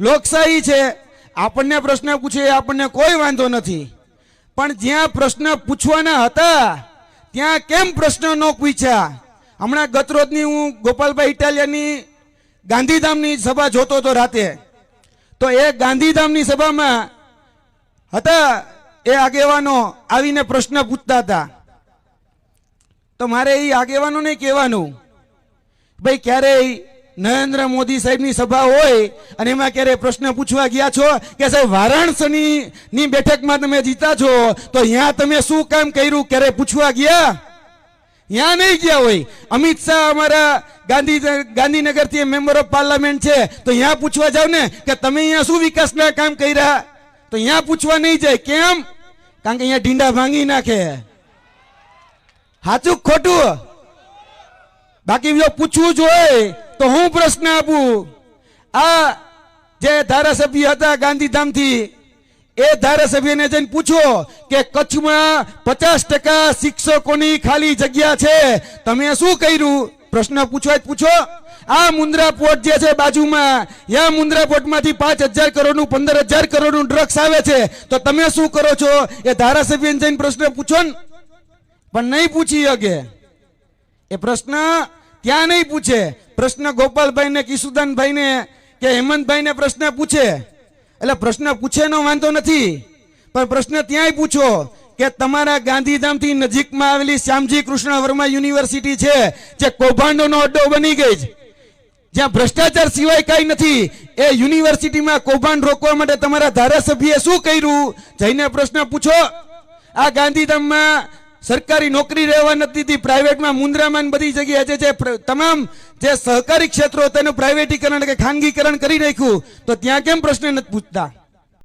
લોકશાહી છે. આપણને પ્રશ્ન પૂછે એ આપણને કોઈ વાંધો નથી. પણ જ્યાં પ્રશ્ન પૂછવાના હતા, ત્યાં કેમ પ્રશ્ન ન પૂછ્યા? હમણાં ગતરોજની હું ગોપાલભાઈ ઇટાલિયાની ગાંધીધામની સભા જોતો હતો રાતે. તો એ ગાંધીધામની સભામાં હતા એ આગેવાનો આવીને પ્રશ્ન પૂછતા હતા. તો મારે એ આગેવાનોને કહેવાનું, ભાઈ, ક્યારેય નરેન્દ્ર મોદી સાહેબની સભા હોય અને એમાં ક્યારે પ્રશ્ન પૂછવા ગયા છો કે સાહેબ, વારાણસીની ની બેઠકમાં તમે જીતા છો, તો અહીંયા તમે શું કામ કર્યું? ક્યારે પૂછવા ગયા? ત્યાં નહીં ગયા હોય. અમિત શાહ અમારા ગાંધી, ગાંધીનગરથી મેમ્બર ઓફ પાર્લામેન્ટ છે. તો ત્યાં પૂછવા જાવ ને કે તમે અહીંયા શું વિકાસના કામ કર્યા? તો અહીંયા પૂછવા નહીં જાય. કેમ? કારણ કે અહીંયા ઢીંડા ભાંગી નાખે. સાચું ખોટું? બાકી જો પૂછવું જ હોય તો હું પ્રશ્ન આપું? આ જે ધારાસભ્ય હતા ગાંધીધામથી, એ ધારાસભ્યને જઈને પૂછો કે કચ્છમાં પચાસ ટકા શિક્ષકોની ખાલી જગ્યા છે. તમે શું કર્યું? પ્રશ્ન પૂછવા પૂછો. આ મુન્દ્રા પોર્ટ જે છે બાજુમાં, યા મુન્દ્રા પોર્ટમાંથી પાંચ હજાર કરોડનું, પંદર હજાર કરોડનું ડ્રગ્સ આવે છે, તો તમે શું કરો છો? એ ધારાસભ્યને જઈને પ્રશ્ન પૂછો ને. પણ નહીં પૂછી શકે. એ પ્રશ્ન ત્યાં નહીં પૂછે. પ્રશ્ન ગોપાલભાઈ ને કિશુદાનભાઈ ને કે હેમંતભાઈ ને પ્રશ્ન પૂછે. એટલે પ્રશ્ન પૂછે નો વાંધો નથી. પણ પ્રશ્ન ત્યાંય પૂછો કે તમારા ગાંધીધામથી નજીકમાં આવેલી શ્યામજી કૃષ્ણ વર્મા યુનિવર્સિટી છે, જે કૌભાંડોનો અડ્ડો બની ગઈ જ્યાં ભ્રષ્ટાચાર સિવાય કઈ નથી. એ યુનિવર્સિટીમાં કૌભાંડ રોકવા માટે તમારા ધારાસભ્યએ શું કર્યું? જઈને પ્રશ્ન પૂછો. આ ગાંધીધામમાં સરકારી નોકરી રહેવા નથી હતી પ્રાઇવેટમાં મુંદ્રામાં બધી જગ્યાએ જે તમામ જે સહકારી ક્ષેત્રો તેનું પ્રાઇવેટીકરણ કે ખાનગીકરણ કરી નાખ્યું. તો ત્યાં કેમ પ્રશ્ન નથી પૂછતા?